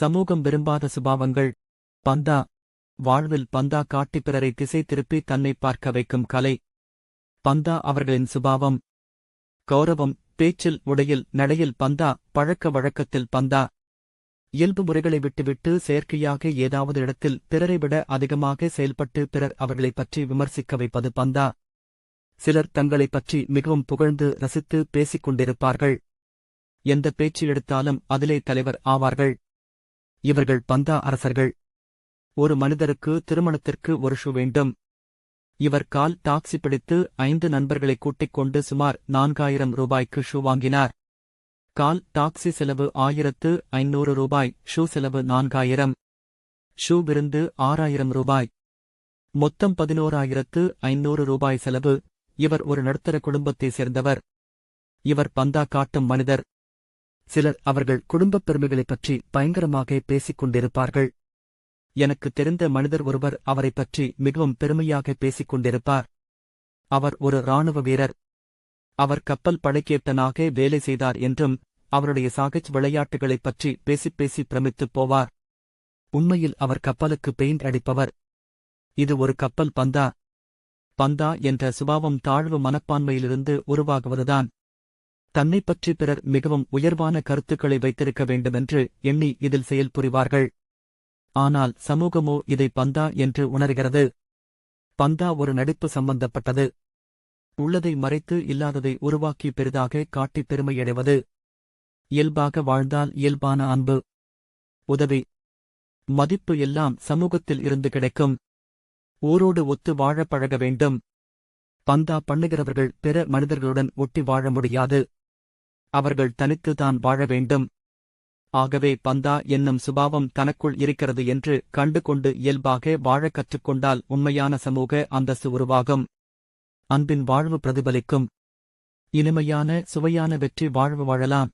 சமூகம் விரும்பாத சுபாவங்கள். பந்தா. வாழ்வில் பந்தா காட்டி பிறரை திசை திருப்பி தன்னை பார்க்க வைக்கும் கலை. பந்தா அவர்களின் சுபாவம். கௌரவம் பேச்சில் உடையில் நடையில் பந்தா பழக்க வழக்கத்தில் பந்தா. இயல்பு முறைகளை விட்டுவிட்டு செயற்கையாக ஏதாவது இடத்தில் பிறரை விட அதிகமாக செயல்பட்டு பிறர் அவர்களைப் பற்றி விமர்சிக்க வைப்பது பந்தா. சிலர் தங்களைப் பற்றி மிகவும் புகழ்ந்து ரசித்து பேசிக் கொண்டிருப்பார்கள். எந்த பேச்சு எடுத்தாலும் அதிலே தலைவர் ஆவார்கள். இவர்கள் பந்தா அரசர்கள். ஒரு மனிதருக்கு திருமணத்திற்கு ஒரு ஷூ வேண்டும். இவர் கால் டாக்ஸி பிடித்து ஐந்து நண்பர்களை கூட்டிக் கொண்டு சுமார் நான்காயிரம் ரூபாய்க்கு ஷூ வாங்கினார். கால் டாக்ஸி செலவு ஆயிரத்து ஐநூறு ரூபாய் ஷூ செலவு நான்காயிரம். ஷூ விருந்து ஆறாயிரம் ரூபாய். மொத்தம் பதினோராயிரத்து ஐநூறு ரூபாய் செலவு. இவர் ஒரு நடுத்தர குடும்பத்தைச் சேர்ந்தவர். இவர் பந்தா காட்டும் மனிதர். சிலர் அவர்கள் குடும்பப் பெருமைகளைப் பற்றி பயங்கரமாக பேசிக் கொண்டிருப்பார்கள் எனக்கு தெரிந்த மனிதர் ஒருவர் அவரைப் பற்றி மிகவும் பெருமையாக பேசிக் கொண்டிருப்பார் அவர் ஒரு இராணுவ வீரர். அவர் கப்பல் படைக்கேப்டனாக வேலை செய்தார் என்றும் அவருடைய சாகச் விளையாட்டுகளைப் பற்றி பேசிப் பேசி பிரமித்துப் போவார். உண்மையில் அவர் கப்பலுக்கு பெயிண்ட் அடிப்பவர். இது ஒரு கப்பல் பந்தா. பந்தா என்ற சுபாவம் தாழ்வு மனப்பான்மையிலிருந்து உருவாகுவதுதான். தன்னைப் பற்றி பிறர் மிகவும் உயர்வான கருத்துக்களை வைத்திருக்க வேண்டுமென்று எண்ணி இதில் செயல் புரிவார்கள். ஆனால் சமூகமோ இதை பந்தா என்று உணர்கிறது. பந்தா ஒரு நடிப்பு சம்பந்தப்பட்டது. உள்ளதை மறைத்து இல்லாததை உருவாக்கி பெரிதாக காட்டி பெருமையடைவது. இயல்பாக வாழ்ந்தால் இயல்பான அன்பு. உதவி. மதிப்பு எல்லாம் சமூகத்தில் இருந்து கிடைக்கும். ஊரோடு ஒத்து வாழ பழக வேண்டும். பந்தா பண்ணுகிறவர்கள் பிற மனிதர்களுடன் ஒட்டி வாழ முடியாது. அவர்கள் தனித்துதான் வாழ வேண்டும். ஆகவே பந்தா என்னும் சுபாவம் தனக்குள் இருக்கிறது என்று கண்டு கொண்டு இயல்பாக வாழக் கற்றுக்கொண்டால் உண்மையான சமூக அந்தஸ்து உருவாகும். அன்பின் வாழ்வு பிரதிபலிக்கும். இனிமையான சுவையான வெற்றி வாழ்வு வாழலாம்.